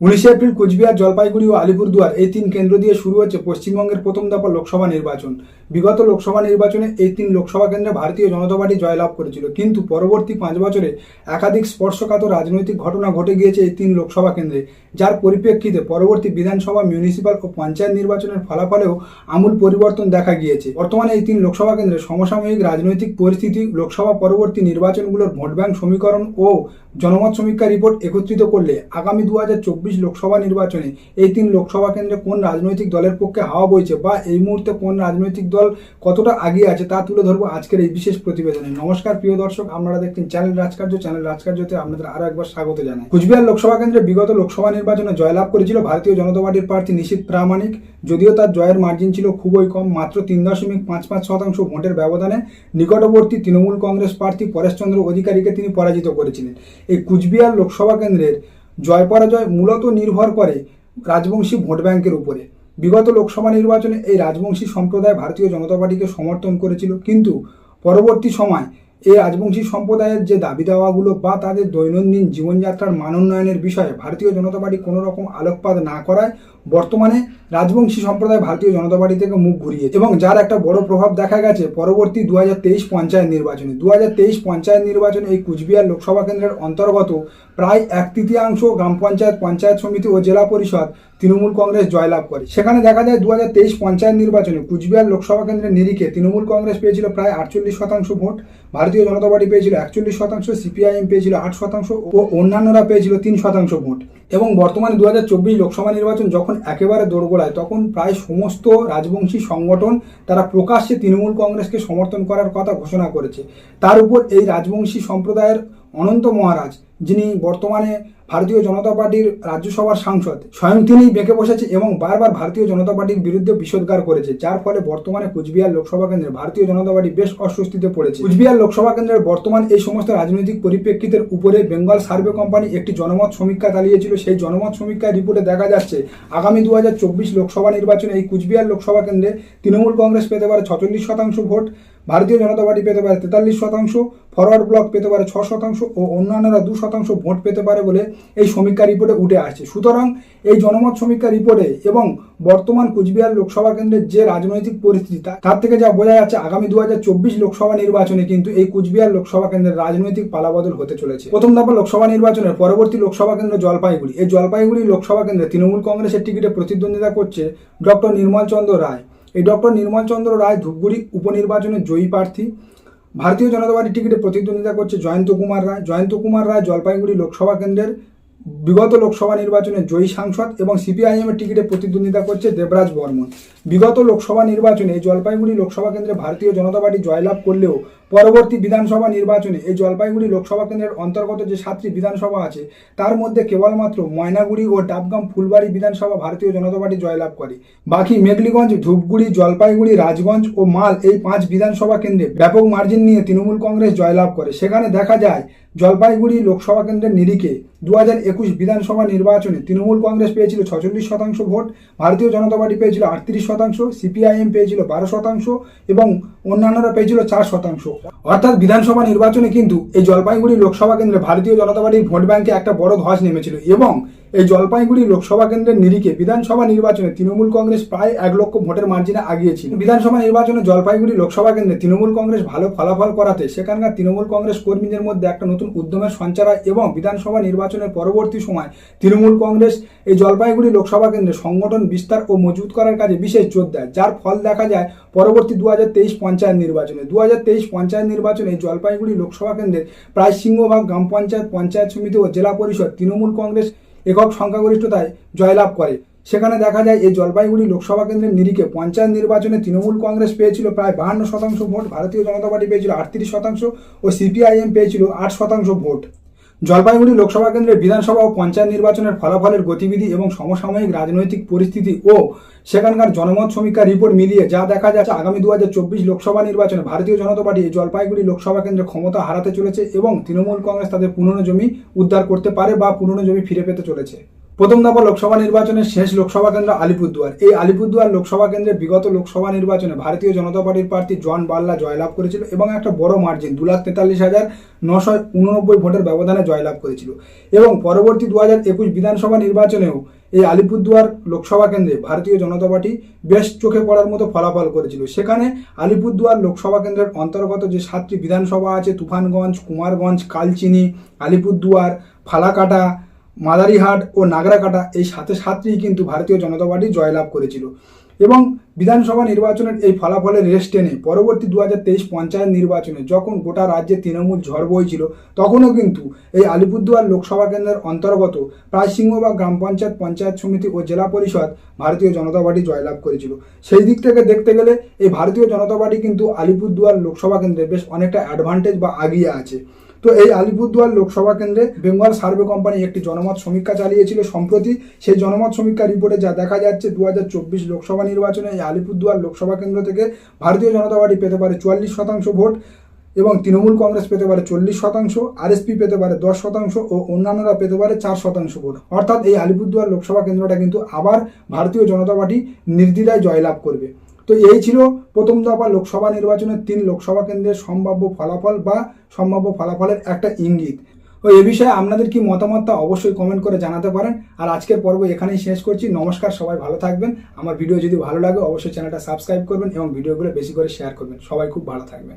উনিশে এপ্রিল কোচবিহার, জলপাইগুড়ি ও আলিপুরদুয়ার এই তিন কেন্দ্র দিয়ে শুরু হচ্ছে পশ্চিমবঙ্গের প্রথম দফা লোকসভা নির্বাচন। বিগত লোকসভা নির্বাচনে এই তিন লোকসভা কেন্দ্রে ভারতীয় জনতা পার্টি জয়লাভ করেছিল। কিন্তু পরবর্তী পাঁচ বছরে একাধিক স্পর্শকাতর রাজনৈতিক ঘটনা ঘটে গিয়েছে এই তিন লোকসভা কেন্দ্রে। যার পরিপ্রেক্ষিতে পরবর্তী বিধানসভা মিউনিসিপাল ও পঞ্চায়েত নির্বাচনের ফলাফলেও আমূল পরিবর্তন দেখা গিয়েছে। বর্তমানে এই তিন লোকসভা কেন্দ্রে সমসাময়িক রাজনৈতিক পরিস্থিতি, লোকসভা পরবর্তী নির্বাচনগুলোর ভোট ব্যাংক সমীকরণ ও জনমত সমীক্ষা রিপোর্ট একত্রিত করলে আগামী দু হাজার চব্বিশ চব্বিশ লোকসভা নির্বাচনে এই তিন লোকসভা কেন্দ্রে কোন রাজনৈতিক দলের পক্ষে হাওয়া বইছে বা এই মুহূর্তে কোন রাজনৈতিক দল কতটা আগিয়ে আছে তা তুলে ধরবো আজকের এই বিশেষ প্রতিবেদনে। নমস্কার, প্রিয় দর্শক, আপনারা দেখছেন চ্যানেল রাজকার্য। চ্যানেল রাজকার্যতে আপনাদের আরও একবার স্বাগত জানাই। কুচবিহার লোকসভা কেন্দ্রে বিগত লোকসভা নির্বাচনে জয়লাভ করেছিল ভারতীয় জনতা পার্টির প্রার্থী নিশীত প্রামাণিক। যদিও তার জয়ের মার্জিন ছিল খুবই কম, মাত্র তিন দশমিক পাঁচ পাঁচ শতাংশ ভোটের ব্যবধানে। নিকটবর্তী তৃণমূল কংগ্রেস প্রার্থী পরেশচন্দ্র অধিকারীকে তিনি পরাজিত করেছিলেন। এই কুচবিহার লোকসভা কেন্দ্রের জয় পরাজয় মূলত নির্ভর করে রাজবংশী ভোট ব্যাংকের উপরে। বিগত লোকসভা নির্বাচনে এই রাজবংশী সম্প্রদায় ভারতীয় জনতা পার্টিকে সমর্থন করেছিল, কিন্তু পরবর্তী সময় এই রাজবংশী সম্প্রদায়ের যে দাবি দাওয়াগুলো বা তাদের দৈনন্দিন জীবনযাত্রার মানোন্নয়নের বিষয়ে ভারতীয় জনতা পার্টি কোনো রকম আলোকপাত না করায় বর্তমানে রাজবংশী সম্প্রদায় ভারতীয় জনতা পার্টি থেকে মুখ ঘুরিয়েছে এবং যার একটা বড় প্রভাব দেখা গেছে পরবর্তী দু পঞ্চায়েত নির্বাচনে। দু পঞ্চায়েত নির্বাচনে এই কুচবিহার লোকসভা কেন্দ্রের অন্তর্গত প্রায় এক তৃতীয়াংশ গ্রাম পঞ্চায়েত পঞ্চায়েত সমিতি ও জেলা পরিষদ তৃণমূল কংগ্রেস জয়লাভ করে। সেখানে দেখা যায় দু পঞ্চায়েত নির্বাচনে কুচবিহার লোকসভা কেন্দ্রের নিরিখে তৃণমূল কংগ্রেস পেয়েছিল প্রায় আটচল্লিশ শতাংশ ভোট, ভারতীয় জনতা পার্টি পেয়েছিল একচল্লিশ শতাংশ, সিপিআইএম পেয়েছিল আট শতাংশ ও অন্যান্যরা পেয়েছিল তিন শতাংশ ভোট। এবং বর্তমানে দু হাজার চব্বিশ লোকসভা নির্বাচন যখন একেবারে দোরগোড়ায়, তখন প্রায় সমস্ত রাজবংশী সংগঠন তারা প্রকাশ্যে তৃণমূল কংগ্রেসকে সমর্থন করার কথা ঘোষণা করেছে। তার উপর এই রাজবংশী সম্প্রদায়ের অনন্ত মহারাজ যিনি বর্তমানে ভারতীয় জনতা পার্টির রাজ্যসভার সাংসদ, স্বয়ং তিনিই বেঁকে বসেছে এবং বারবার ভারতীয় জনতা পার্টির বিরুদ্ধে বিষোদ্গার করেছে। যার ফলে বর্তমানে কুচবিহার লোকসভা কেন্দ্রে ভারতীয় জনতা পার্টি বেশ অস্বস্তিতে পড়েছে। কুচবিহার লোকসভা কেন্দ্রের বর্তমান এই সমস্ত রাজনৈতিক পরিপ্রেক্ষিতের উপরে বেঙ্গল সার্ভে কোম্পানি একটি জনমত সমীক্ষা চালিয়েছিল। সেই জনমত সমীক্ষার রিপোর্টে দেখা যাচ্ছে, আগামী দু হাজার চব্বিশ লোকসভা নির্বাচনে এই কুচবিহার লোকসভা কেন্দ্রে তৃণমূল কংগ্রেস পেতে পারে ছচল্লিশ শতাংশ ভোট, ভারতীয় জনতা পার্টি পেতে পারে তেতাল্লিশ শতাংশ ফরওয়ার্ড ব্লক পেতে পারে ছ শতাংশ ও অন্যান্যরা দু শতাংশ ভোট পেতে পারে বলে এই সমীক্ষা রিপোর্টে উঠে আসছে। সুতরাং এই জনমত সমীক্ষা রিপোর্টে এবং বর্তমান কুচবিহার লোকসভা কেন্দ্রের যে রাজনৈতিক পরিস্থিতি তার থেকে যা বোঝা যাচ্ছে, আগামী দু হাজার চব্বিশ লোকসভা নির্বাচনে কিন্তু এই কুচবিহার লোকসভা কেন্দ্রের রাজনৈতিক পালাবদল হতে চলেছে। প্রথম দফা লোকসভা নির্বাচনের পরবর্তী লোকসভা কেন্দ্র জলপাইগুড়ি। এই জলপাইগুড়ি লোকসভা কেন্দ্রে তৃণমূল কংগ্রেসের টিকিটে প্রতিদ্বন্দ্বিতা করছে ডক্টর নির্মল চন্দ্র রায়। এই ডক্টর নির্মল চন্দ্র রায় ধূপগুড়ি উপনির্বাচনের জয়ী প্রার্থী। ভারতীয় জনতা পার্টির টিকিটে প্রতিদ্বন্দ্বিতা করছে জয়ন্ত কুমার রায়। জয়ন্ত কুমার রায় জলপাইগুড়ি লোকসভা কেন্দ্রের বিগত লোকসভা নির্বাচনে জয়ী সাংসদ এবং সিপিআইএমের টিকিটে প্রতিদ্বন্দ্বিতা করছে দেবরাজ বর্মন। বিগত লোকসভা নির্বাচনে জলপাইগুড়ি লোকসভা কেন্দ্রে ভারতীয় জনতা পার্টি জয়লাভ করলেও পরবর্তী বিধানসভা নির্বাচনে এই জলপাইগুড়ি লোকসভা কেন্দ্রের অন্তর্গত যে সাতটি বিধানসভা আছে, তার মধ্যে কেবলমাত্র ময়নাগুড়ি ও ডাবগাম ফুলবাড়ি বিধানসভা ভারতীয় জনতা পার্টি জয়লাভ করে। বাকি মেঘলিগঞ্জ, ধূপগুড়ি, জলপাইগুড়ি, রাজগঞ্জ ও মাল এই পাঁচ বিধানসভা কেন্দ্রে ব্যাপক মার্জিন নিয়ে তৃণমূল কংগ্রেস জয়লাভ করে। সেখানে দেখা যায়, জলপাইগুড়ি লোকসভা কেন্দ্রের নিরিখে দু হাজার একুশ বিধানসভা নির্বাচনে তৃণমূল কংগ্রেস পেয়েছিল ছচল্লিশ শতাংশ ভোট, ভারতীয় জনতা পার্টি পেয়েছিল আটত্রিশ শতাংশ, সিপিআইএম পেয়েছিল বারো শতাংশ এবং অন্যান্যরা পেয়েছিল চার শতাংশ। অর্থাৎ বিধানসভা নির্বাচনে কিন্তু এই জলপাইগুড়ি লোকসভা কেন্দ্রে ভারতীয় জনতা পার্টির ভোট ব্যাংকে একটা বড় ধস নেমেছিল এবং এই জলপাইগুড়ি লোকসভা কেন্দ্রের নিরিখে বিধানসভা নির্বাচনে তৃণমূল কংগ্রেস প্রায় এক লক্ষ ভোটের মার্জিনে আগিয়েছিল। বিধানসভা নির্বাচনে জলপাইগুড়ি লোকসভা কেন্দ্রে তৃণমূল কংগ্রেস ভালো ফলাফল করাতে সেখানকার তৃণমূল কংগ্রেস কর্মীদের মধ্যে একটা নতুন উদ্যমের সঞ্চার হয় এবং বিধানসভা নির্বাচনের পরবর্তী সময় তৃণমূল কংগ্রেস এই জলপাইগুড়ি লোকসভা কেন্দ্রে সংগঠন বিস্তার ও মজবুত করার কাজে বিশেষ জোর দেয়, যার ফল দেখা যায় পরবর্তী দু পঞ্চায়েত নির্বাচনে। দু পঞ্চায়েত নির্বাচনে জলপাইগুড়ি লোকসভা কেন্দ্রের প্রায় সিংহভাগ গ্রাম পঞ্চায়েত পঞ্চায়েত সমিতি ও জেলা পরিষদ তৃণমূল কংগ্রেস একক সংখ্যাগরিষ্ঠতায় জয়লাভ করে। সেখানে দেখা যায় এই জলপাইগুড়ি লোকসভা কেন্দ্রের নিরিখে পঞ্চায়েত নির্বাচনে তৃণমূল কংগ্রেস পেয়েছিল প্রায় বাহান্ন শতাংশ ভোট, ভারতীয় জনতা পার্টি পেয়েছিল আটত্রিশ শতাংশ ও সিপিআইএম পেয়েছিল আট শতাংশ ভোট। জলপাইগুড়ি লোকসভা কেন্দ্রে বিধানসভা ও পঞ্চায়েত নির্বাচনের ফলাফলের গতিবিধি এবং সমসাময়িক রাজনৈতিক পরিস্থিতি ও সেখানকার জনমত সমীক্ষা রিপোর্ট মিলিয়ে যা দেখা যাচ্ছে আগামী দু হাজার চব্বিশ লোকসভা নির্বাচনে ভারতীয় জনতা পার্টি জলপাইগুড়ি লোকসভা কেন্দ্রে ক্ষমতা হারাতে চলেছে এবং তৃণমূল কংগ্রেস তাদের পুরনো জমি উদ্ধার করতে পারে বা পুরনো জমি ফিরে পেতে চলেছে। প্রথম দফা লোকসভা নির্বাচনের শেষ লোকসভা কেন্দ্র আলিপুরদুয়ার। এই আলিপুরদুয়ার লোকসভা কেন্দ্রে বিগত লোকসভা নির্বাচনে ভারতীয় জনতা পার্টির প্রার্থী জন বাল্লা জয়লাভ করেছিল এবং একটা বড় মার্জিন দু লাখ তেতাল্লিশ হাজার নশো উননব্বই ভোটের ব্যবধানে জয়লাভ করেছিল। এবং পরবর্তী দু হাজার একুশ বিধানসভা নির্বাচনেও এই আলিপুরদুয়ার লোকসভা কেন্দ্রে ভারতীয় জনতা পার্টি বেশ চোখে পড়ার মতো ফলাফল করেছিল। সেখানে আলিপুরদুয়ার লোকসভা কেন্দ্রের অন্তর্গত যে সাতটি বিধানসভা আছে, তুফানগঞ্জ, কুমারগঞ্জ, কালচিনি, আলিপুরদুয়ার, ফালাকাটা মাদারিহাট ও নাগরাকাটা এই সাথে সাতটি কিন্তু ভারতীয় জনতা পার্টি জয়লাভ করেছিল। এবং বিধানসভা নির্বাচনের এই ফলাফলের রেস টেনে পরবর্তী দু পঞ্চায়েত নির্বাচনে যখন গোটা রাজ্যে তৃণমূল ঝড় বইছিল, তখনও কিন্তু এই আলিপুরদুয়ার লোকসভা কেন্দ্রের অন্তর্গত প্রায় সিংহবাগ গ্রাম পঞ্চায়েত পঞ্চায়েত সমিতি ও জেলা পরিষদ ভারতীয় জনতা পার্টি জয়লাভ করেছিল। সেই দিক থেকে দেখতে গেলে এই ভারতীয় জনতা পার্টি কিন্তু আলিপুরদুয়ার লোকসভা কেন্দ্রে বেশ অনেকটা অ্যাডভান্টেজ বা আগিয়ে আছে। তো এই আলিপুরদুয়ার লোকসভা কেন্দ্রে বেঙ্গল সার্ভে কোম্পানি একটি জনমত সমীক্ষা চালিয়েছিল। সম্প্রতি সেই জনমত সমীক্ষা রিপোর্টে যা দেখা যাচ্ছে দু হাজার চব্বিশ লোকসভা নির্বাচনে এই আলিপুরদুয়ার লোকসভা কেন্দ্র থেকে ভারতীয় জনতা পার্টি পেতে পারে চুয়াল্লিশ শতাংশ ভোট এবং তৃণমূল কংগ্রেস পেতে পারে চল্লিশ শতাংশ, আরএসপি পেতে পারে দশ শতাংশ ও অন্যান্যরা পেতে পারে চার শতাংশ ভোট। অর্থাৎ এই আলিপুরদুয়ার লোকসভা কেন্দ্রটা কিন্তু আবার ভারতীয় জনতা পার্টি নির্দ্বিধায় জয়লাভ করবে। তো এই ছিল প্রথম দফা লোকসভা নির্বাচনের তিন লোকসভা কেন্দ্রের সম্ভাব্য ফলাফল বা সম্ভাব্য ফলাফলের একটা ইঙ্গিত। তো এ বিষয়ে আপনাদের কি মতামতটা অবশ্যই কমেন্ট করে জানাতে পারেন। আর আজকের পর্ব এখানেই শেষ করছি। নমস্কার, সবাই ভালো থাকবেন। আমার ভিডিও যদি ভালো লাগে, অবশ্যই চ্যানেলটা সাবস্ক্রাইব করবেন এবং ভিডিওগুলো বেশি করে শেয়ার করবেন। সবাই খুব ভালো থাকবেন।